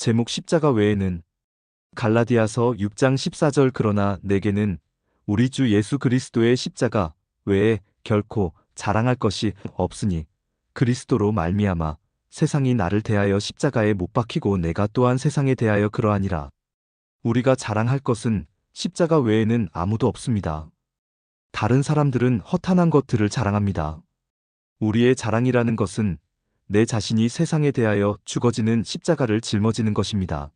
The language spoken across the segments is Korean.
제목 십자가 외에는 갈라디아서 6장 14절 그러나 내게는 우리 주 예수 그리스도의 십자가 외에 결코 자랑할 것이 없으니 그리스도로 말미암아 세상이 나를 대하여 십자가에 못 박히고 내가 또한 세상에 대하여 그러하니라. 우리가 자랑할 것은 십자가 외에는 아무도 없습니다. 다른 사람들은 허탄한 것들을 자랑합니다. 우리의 자랑이라는 것은 내 자신이 세상에 대하여 죽어지는 십자가를 짊어지는 것입니다.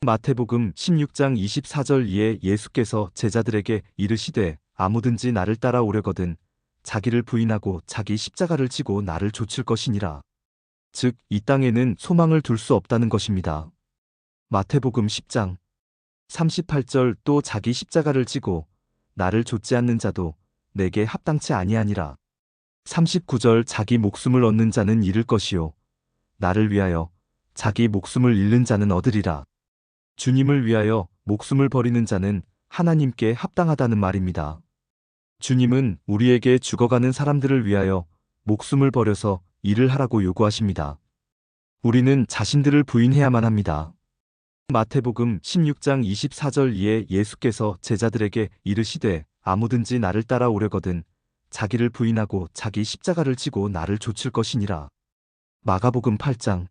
마태복음 16장 24절 이에 예수께서 제자들에게 이르시되 아무든지 나를 따라오려거든 자기를 부인하고 자기 십자가를 지고 나를 좇을 것이니라. 즉, 이 땅에는 소망을 둘 수 없다는 것입니다. 마태복음 10장 38절 또 자기 십자가를 지고 나를 좇지 않는 자도 내게 합당치 아니하니라. 39절 자기 목숨을 얻는 자는 잃을 것이요 나를 위하여 자기 목숨을 잃는 자는 얻으리라. 주님을 위하여 목숨을 버리는 자는 하나님께 합당하다는 말입니다. 주님은 우리에게 죽어가는 사람들을 위하여 목숨을 버려서 일을 하라고 요구하십니다. 우리는 자신들을 부인해야만 합니다. 마태복음 16장 24절 이에 예수께서 제자들에게 이르시되 아무든지 나를 따라오려거든 자기를 부인하고 자기 십자가를 지고 나를 좇을 것이니라. 마가복음 8장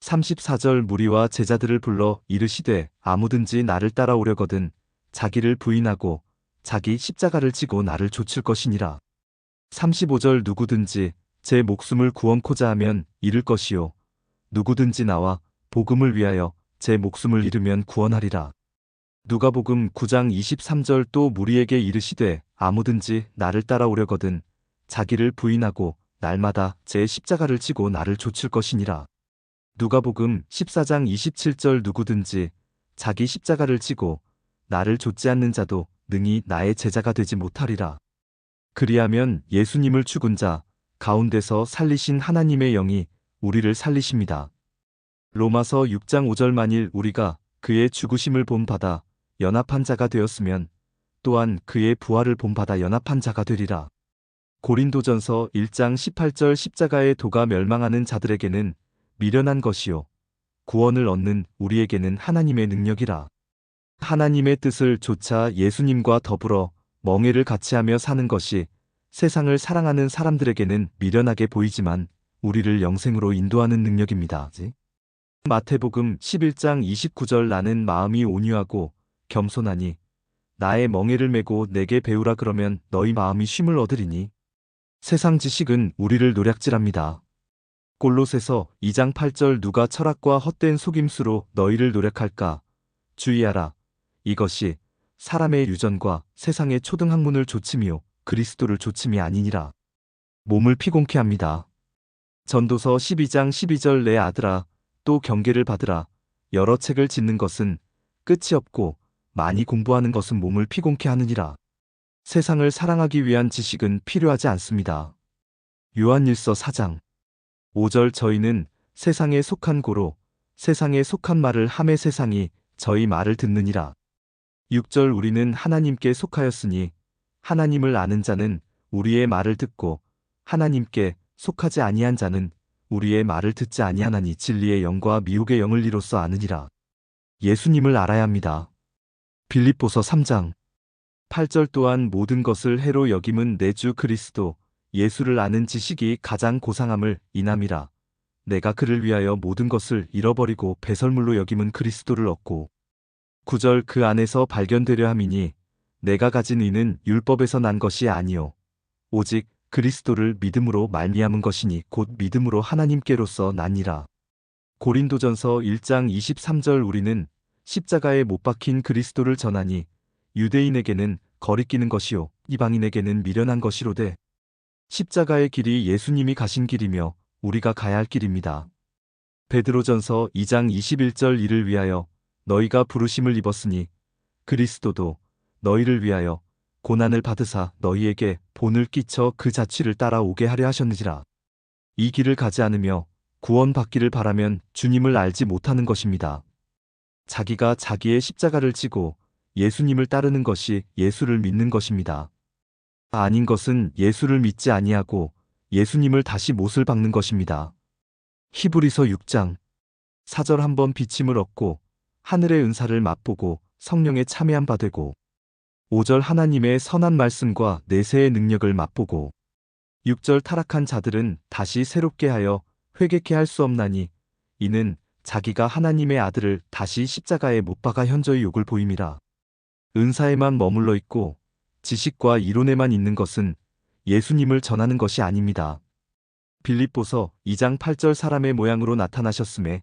34절 무리와 제자들을 불러 이르시되 아무든지 나를 따라오려거든 자기를 부인하고 자기 십자가를 지고 나를 좇을 것이니라. 35절 누구든지 제 목숨을 구원코자 하면 잃을 것이요 누구든지 나와 복음을 위하여 제 목숨을 잃으면 구원하리라. 누가복음 9장 23절 또 무리에게 이르시되 아무든지 나를 따라오려거든 자기를 부인하고 날마다 제 십자가를 지고 나를 좇을 것이니라. 누가복음 14장 27절 누구든지 자기 십자가를 지고 나를 좇지 않는 자도 능히 나의 제자가 되지 못하리라. 그리하면 예수님을 죽은 자 가운데서 살리신 하나님의 영이 우리를 살리십니다. 로마서 6장 5절 만일 우리가 그의 죽으심을 본받아 연합한 자가 되었으면 또한 그의 부활을 본받아 연합한 자가 되리라. 고린도전서 1장 18절 십자가의 도가 멸망하는 자들에게는 미련한 것이요 구원을 얻는 우리에게는 하나님의 능력이라. 하나님의 뜻을 조차 예수님과 더불어 멍해를 같이 하며 사는 것이 세상을 사랑하는 사람들에게는 미련하게 보이지만 우리를 영생으로 인도하는 능력입니다. 마태복음 11장 29절 나는 마음이 온유하고 겸손하니 나의 멍에를 메고 내게 배우라 그러면 너희 마음이 쉼을 얻으리니. 세상 지식은 우리를 노략질합니다. 골로새서 2장 8절 누가 철학과 헛된 속임수로 너희를 노력할까? 주의하라. 이것이 사람의 유전과 세상의 초등학문을 조침이요 그리스도를 조침이 아니니라. 몸을 피곤케 합니다. 전도서 12장 12절 내 아들아 또 경계를 받으라. 여러 책을 짓는 것은 끝이 없고 많이 공부하는 것은 몸을 피곤케 하느니라. 세상을 사랑하기 위한 지식은 필요하지 않습니다. 요한일서 4장 5절 저희는 세상에 속한 고로 세상에 속한 말을 함에 세상이 저희 말을 듣느니라. 6절 우리는 하나님께 속하였으니 하나님을 아는 자는 우리의 말을 듣고 하나님께 속하지 아니한 자는 우리의 말을 듣지 아니하나니 진리의 영과 미혹의 영을 이로써 아느니라. 예수님을 알아야 합니다. 빌립보서 3장 8절 또한 모든 것을 해로 여김은 내 주 그리스도 예수를 아는 지식이 가장 고상함을 인함이라. 내가 그를 위하여 모든 것을 잃어버리고 배설물로 여김은 그리스도를 얻고 9절 그 안에서 발견되려 함이니 내가 가진 의는 율법에서 난 것이 아니요 오직 그리스도를 믿음으로 말미암은 것이니 곧 믿음으로 하나님께로서 나니라. 고린도전서 1장 23절 우리는 십자가에 못 박힌 그리스도를 전하니 유대인에게는 거리끼는 것이요 이방인에게는 미련한 것이로되 십자가의 길이 예수님이 가신 길이며 우리가 가야 할 길입니다. 베드로전서 2장 21절 이를 위하여 너희가 부르심을 입었으니 그리스도도 너희를 위하여 고난을 받으사 너희에게 본을 끼쳐 그 자취를 따라오게 하려 하셨느니라. 이 길을 가지 않으며 구원받기를 바라면 주님을 알지 못하는 것입니다. 자기가 자기의 십자가를 지고 예수님을 따르는 것이 예수를 믿는 것입니다. 아닌 것은 예수를 믿지 아니하고 예수님을 다시 못을 박는 것입니다. 히브리서 6장 사절 한번 비침을 얻고 하늘의 은사를 맛보고 성령에 참여한 바 되고 5절 하나님의 선한 말씀과 내세의 능력을 맛보고 6절 타락한 자들은 다시 새롭게 하여 회개케 할 수 없나니 이는 자기가 하나님의 아들을 다시 십자가에 못 박아 현저히 욕을 보임이라. 은사에만 머물러 있고 지식과 이론에만 있는 것은 예수님을 전하는 것이 아닙니다. 빌립보서 2장 8절 사람의 모양으로 나타나셨음에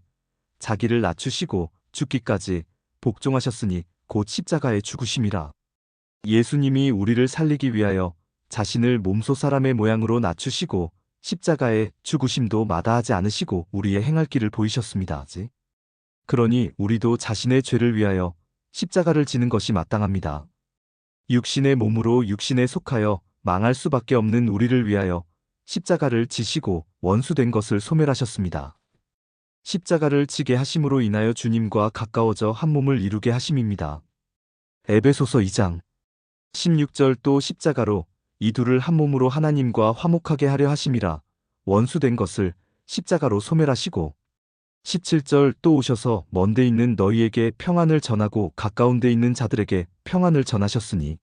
자기를 낮추시고 죽기까지 복종하셨으니 곧 십자가에 죽으심이라. 예수님이 우리를 살리기 위하여 자신을 몸소 사람의 모양으로 낮추시고 십자가에 죽으심도 마다하지 않으시고 우리의 행할 길을 보이셨습니다. 그러니 우리도 자신의 죄를 위하여 십자가를 지는 것이 마땅합니다. 육신의 몸으로 육신에 속하여 망할 수밖에 없는 우리를 위하여 십자가를 지시고 원수된 것을 소멸하셨습니다. 십자가를 지게 하심으로 인하여 주님과 가까워져 한 몸을 이루게 하심입니다. 에베소서 2장 16절 또 십자가로 이 둘을 한 몸으로 하나님과 화목하게 하려 하심이라 원수된 것을 십자가로 소멸하시고 17절 또 오셔서 먼데 있는 너희에게 평안을 전하고 가까운 데 있는 자들에게 평안을 전하셨으니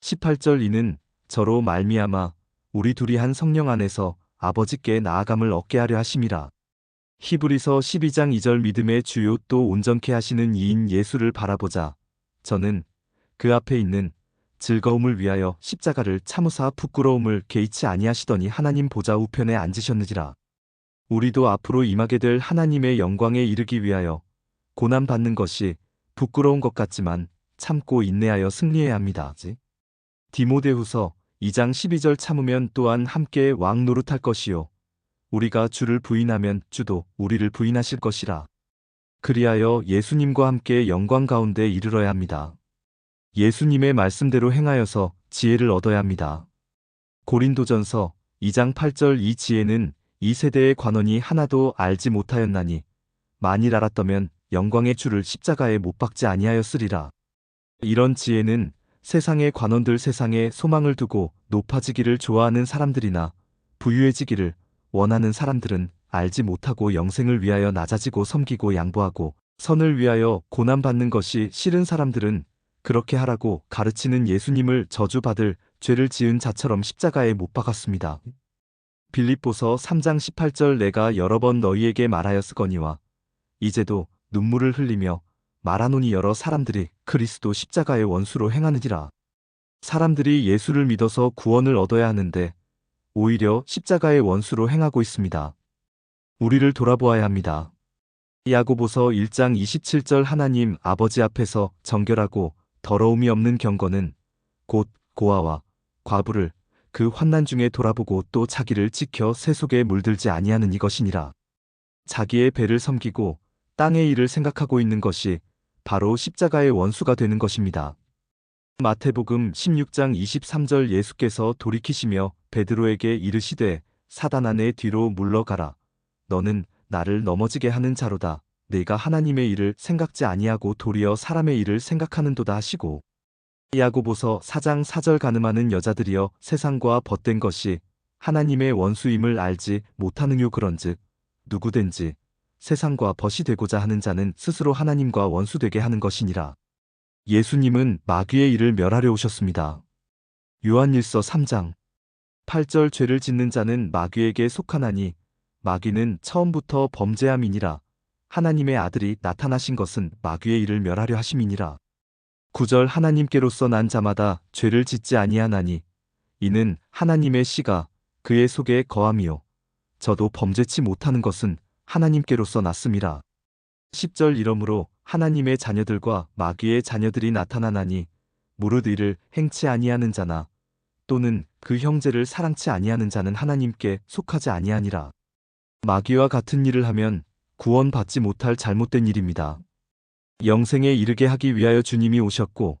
18절 이는 저로 말미암아 우리 둘이 한 성령 안에서 아버지께 나아감을 얻게 하려 하심이라. 히브리서 12장 2절 믿음의 주요 또 온전케 하시는 이인 예수를 바라보자. 저는 그 앞에 있는 즐거움을 위하여 십자가를 참으사 부끄러움을 개의치 아니하시더니 하나님 보좌 우편에 앉으셨느니라. 우리도 앞으로 임하게 될 하나님의 영광에 이르기 위하여 고난 받는 것이 부끄러운 것 같지만 참고 인내하여 승리해야 합니다. 디모데후서 2장 12절 참으면 또한 함께 왕 노릇할 것이요 우리가 주를 부인하면 주도 우리를 부인하실 것이라. 그리하여 예수님과 함께 영광 가운데 이르러야 합니다. 예수님의 말씀대로 행하여서 지혜를 얻어야 합니다. 고린도전서 2장 8절 이 지혜는 이 세대의 관원이 하나도 알지 못하였나니 만일 알았더면 영광의 주를 십자가에 못 박지 아니하였으리라. 이런 지혜는 세상의 관원들 세상에 소망을 두고 높아지기를 좋아하는 사람들이나 부유해지기를 원하는 사람들은 알지 못하고 영생을 위하여 낮아지고 섬기고 양보하고 선을 위하여 고난받는 것이 싫은 사람들은 그렇게 하라고 가르치는 예수님을 저주받을 죄를 지은 자처럼 십자가에 못 박았습니다. 빌립보서 3장 18절 내가 여러 번 너희에게 말하였으거니와 이제도 눈물을 흘리며 말하노니 여러 사람들이 그리스도 십자가의 원수로 행하느니라. 사람들이 예수를 믿어서 구원을 얻어야 하는데 오히려 십자가의 원수로 행하고 있습니다. 우리를 돌아보아야 합니다. 야고보서 1장 27절 하나님 아버지 앞에서 정결하고 더러움이 없는 경건은 곧 고아와 과부를 그 환난 중에 돌아보고 또 자기를 지켜 세속에 물들지 아니하는 이것이니라. 자기의 배를 섬기고 땅의 일을 생각하고 있는 것이 바로 십자가의 원수가 되는 것입니다. 마태복음 16장 23절 예수께서 돌이키시며 베드로에게 이르시되 사단 안에 뒤로 물러가라. 너는 나를 넘어지게 하는 자로다. 내가 하나님의 일을 생각지 아니하고 도리어 사람의 일을 생각하는도다 하시고 야고보서 4장 4절 가늠하는 여자들이여 세상과 벗된 것이 하나님의 원수임을 알지 못하느뇨 그런즉 누구든지 세상과 벗이 되고자 하는 자는 스스로 하나님과 원수되게 하는 것이니라. 예수님은 마귀의 일을 멸하려 오셨습니다. 요한일서 3장 8절 죄를 짓는 자는 마귀에게 속하나니 마귀는 처음부터 범죄함이니라. 하나님의 아들이 나타나신 것은 마귀의 일을 멸하려 하심이니라. 구절 하나님께로서 난 자마다 죄를 짓지 아니하나니 이는 하나님의 씨가 그의 속에 거함이요 저도 범죄치 못하는 것은 하나님께로서 났음이라. 10절 이러므로 하나님의 자녀들과 마귀의 자녀들이 나타나나니 무릇 이를 행치 아니하는 자나 또는 그 형제를 사랑치 아니하는 자는 하나님께 속하지 아니하니라. 마귀와 같은 일을 하면 구원받지 못할 잘못된 일입니다. 영생에 이르게 하기 위하여 주님이 오셨고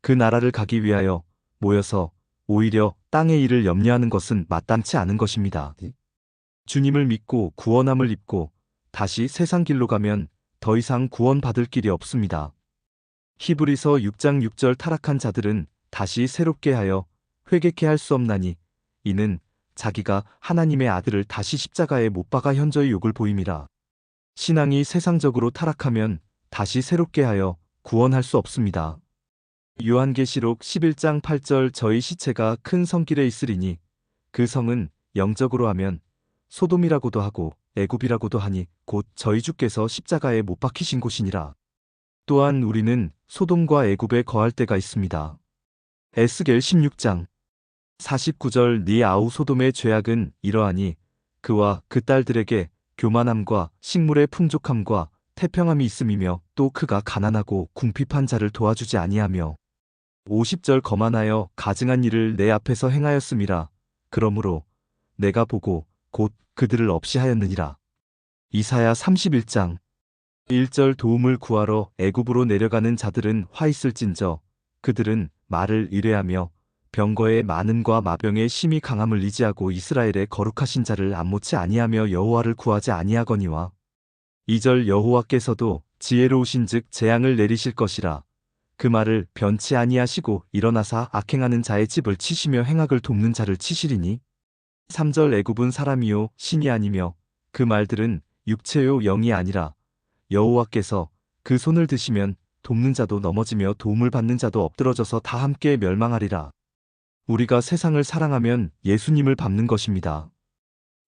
그 나라를 가기 위하여 모여서 오히려 땅의 일을 염려하는 것은 마땅치 않은 것입니다. 주님을 믿고 구원함을 입고 다시 세상 길로 가면 더 이상 구원받을 길이 없습니다. 히브리서 6장 6절 타락한 자들은 다시 새롭게 하여 회개케 할 수 없나니 이는 자기가 하나님의 아들을 다시 십자가에 못 박아 현저히 욕을 보임이라. 신앙이 세상적으로 타락하면 다시 새롭게 하여 구원할 수 없습니다. 요한계시록 11장 8절 저희 시체가 큰 성길에 있으리니 그 성은 영적으로 하면 소돔이라고도 하고 애굽이라고도 하니 곧 저희 주께서 십자가에 못 박히신 곳이니라. 또한 우리는 소돔과 애굽에 거할 때가 있습니다. 에스겔 16장 49절 네 아우 소돔의 죄악은 이러하니 그와 그 딸들에게 교만함과 식물의 풍족함과 태평함이 있음이며 또 그가 가난하고 궁핍한 자를 도와주지 아니하며 50절 거만하여 가증한 일을 내 앞에서 행하였음이라. 그러므로 내가 보고 곧 그들을 없이 하였느니라. 이사야 31장 1절 도움을 구하러 애굽으로 내려가는 자들은 화 있을진저 그들은 말을 의뢰하며 병거의 많음과 마병의 심히 강함을 의지하고 이스라엘의 거룩하신 자를 안모치 아니하며 여호와를 구하지 아니하거니와 2절 여호와께서도 지혜로우신즉 재앙을 내리실 것이라. 그 말을 변치 아니하시고 일어나사 악행하는 자의 집을 치시며 행악을 돕는 자를 치시리니. 3절 애굽은 사람이요 신이 아니며 그 말들은 육체요 영이 아니라. 여호와께서 그 손을 드시면 돕는 자도 넘어지며 도움을 받는 자도 엎드러져서 다 함께 멸망하리라. 우리가 세상을 사랑하면 예수님을 밟는 것입니다.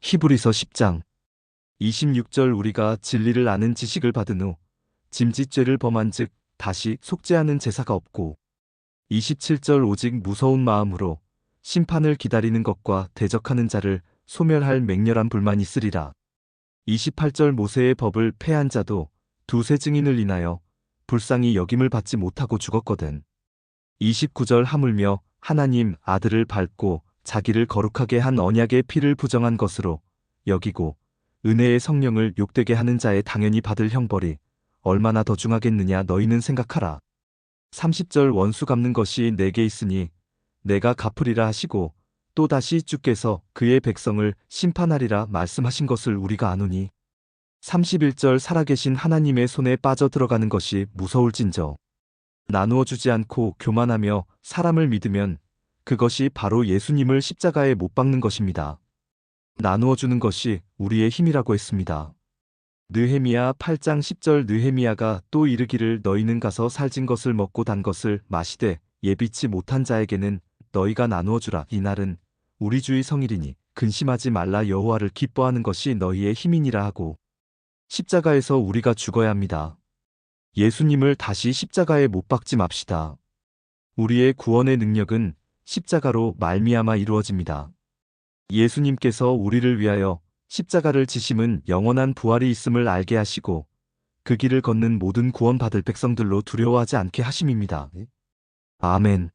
히브리서 10장 26절 우리가 진리를 아는 지식을 받은 후 짐짓죄를 범한 즉 다시 속죄하는 제사가 없고 27절 오직 무서운 마음으로 심판을 기다리는 것과 대적하는 자를 소멸할 맹렬한 불만이 있으리라. 28절 모세의 법을 폐한 자도 두세 증인을 인하여 불쌍히 여김을 받지 못하고 죽었거든. 29절 하물며 하나님 아들을 밟고 자기를 거룩하게 한 언약의 피를 부정한 것으로 여기고 은혜의 성령을 욕되게 하는 자의 당연히 받을 형벌이 얼마나 더 중하겠느냐 너희는 생각하라. 30절 원수 갚는 것이 내게 있으니 내가 갚으리라 하시고 또다시 주께서 그의 백성을 심판하리라 말씀하신 것을 우리가 아노니 31절 살아계신 하나님의 손에 빠져 들어가는 것이 무서울진저 나누어 주지 않고 교만하며 사람을 믿으면 그것이 바로 예수님을 십자가에 못 박는 것입니다. 나누어 주는 것이 우리의 힘이라고 했습니다. 느헤미야 8장 10절 느헤미야가 또 이르기를 너희는 가서 살진 것을 먹고 단 것을 마시되 예비치 못한 자에게는 너희가 나누어 주라 이날은 우리 주의 성일이니 근심하지 말라 여호와를 기뻐하는 것이 너희의 힘이니라 하고 십자가에서 우리가 죽어야 합니다. 예수님을 다시 십자가에 못 박지 맙시다. 우리의 구원의 능력은 십자가로 말미암아 이루어집니다. 예수님께서 우리를 위하여 십자가를 지심은 영원한 부활이 있음을 알게 하시고 그 길을 걷는 모든 구원받을 백성들로 두려워하지 않게 하심입니다. 아멘.